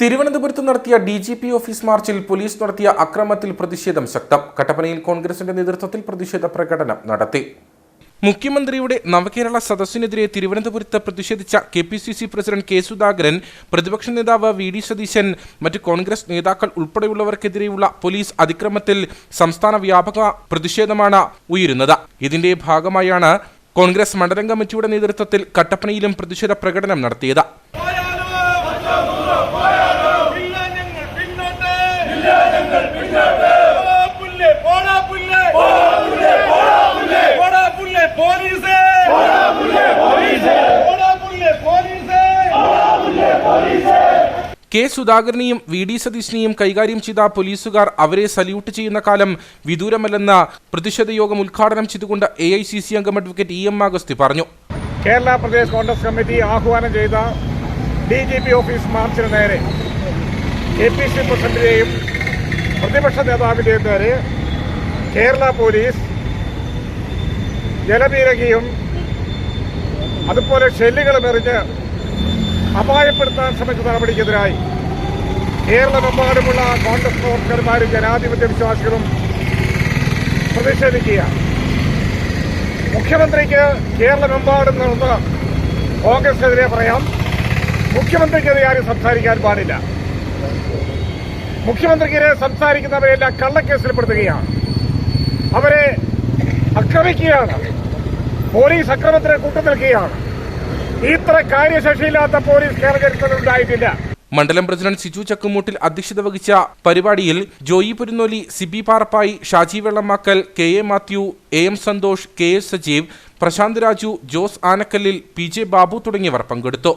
തിരുവനന്തപുരത്ത് നടത്തിയ D G P office മാർച്ചിൽ പോലീസ് നടത്തിയ അക്രമത്തിൽ പ്രതിഷേധം ശക്തം. കട്ടപ്പനയിൽ കോൺഗ്രസിന്റെ നേതൃത്വത്തിൽ പ്രതിഷേധ പ്രകടനം നടത്തി. മുഖ്യമന്ത്രിയുടെ നവകേരള സദസ്സിനെതിരെ തിരുവനന്തപുരത്ത് പ്രതിഷേധിച്ച K P C C president K Sudhakaran പ്രതിപക്ഷ നേതാവ് വി ഡി സതീശൻ മറ്റ് കോൺഗ്രസ് നേതാക്കൾ ഉൾപ്പെടെയുള്ളവർക്കെതിരെയുള്ള പോലീസ് അതിക്രമത്തിൽ സംസ്ഥാന വ്യാപക പ്രതിഷേധമാണ് ഉയരുന്നത്. ഇതിന്റെ ഭാഗമായാണ് കോൺഗ്രസ് മണ്ഡലം കമ്മിറ്റിയുടെ നേതൃത്വത്തിൽ കട്ടപ്പനയിലും പ്രതിഷേധ പ്രകടനം നടത്തിയത്. കെ സുധാകരനെയും വി ഡി സതീശിനെയും കൈകാര്യം ചെയ്ത പോലീസുകാർ അവരെ സല്യൂട്ട് ചെയ്യുന്ന കാലം വിദൂരമല്ലെന്ന് പ്രതിഷേധ യോഗം ഉദ്ഘാടനം ചെയ്തുകൊണ്ട് എ ഐ സി സി അംഗം അഡ്വക്കേറ്റ് ഇ എം അഗസ്തി പറഞ്ഞു. കേരള പ്രദേശ് കോൺഗ്രസ് കമ്മിറ്റി ആഹ്വാനം ചെയ്ത ഡി ജി പി ഓഫീസ് മാർച്ചിന് നേരെ കെ പി സി പ്രസിഡന്റിനെയും പ്രതിപക്ഷ നേതാവിന്റെയും നേരെ കേരള പോലീസ് ജലപീരകിയും അതുപോലെ ഷെല്ലുകളും എറിഞ്ഞ് അപായപ്പെടുത്താൻ ശ്രമിച്ച നടപടിക്കെതിരായി കേരളമെമ്പാടുമുള്ള കോൺഗ്രസ് പ്രവർത്തകന്മാരും ജനാധിപത്യ വിശ്വാസികളും പ്രതിഷേധിക്കുകയാണ്. മുഖ്യമന്ത്രിക്ക് കേരളമെമ്പാടും നടന്ന് കോൺഗ്രസിനെതിരെ പറയാം. മുഖ്യമന്ത്രിക്കെതിരെ ആരും സംസാരിക്കാൻ പാടില്ല. മുഖ്യമന്ത്രിക്കെതിരെ സംസാരിക്കുന്നവരെല്ലാം കള്ളക്കേസിൽപ്പെടുത്തുകയാണ്. അവരെ ആക്രമിക്കുകയാണ്. പോലീസ് അക്രമത്തിന് കൂട്ടുനിൽക്കുകയാണ്. ഇത്ര കാര്യശേഷിയില്ലാത്ത പോലീസ് കേരളത്തിൽ ഉണ്ടായിട്ടില്ല മണ്ഡലം പ്രസിഡന്റ് സിജു ചക്കുമൂട്ടിൽ അധ്യക്ഷത വഹിച്ച പരിപാടിയിൽ Joy Purunnoli Siby Parappayi Shaji Vellamakkal K A Mathew A M Santhosh K S Sajeev Prashanth Raju Jose Anakkallil P J Babu തുടങ്ങിയവർ പങ്കെടുത്തു.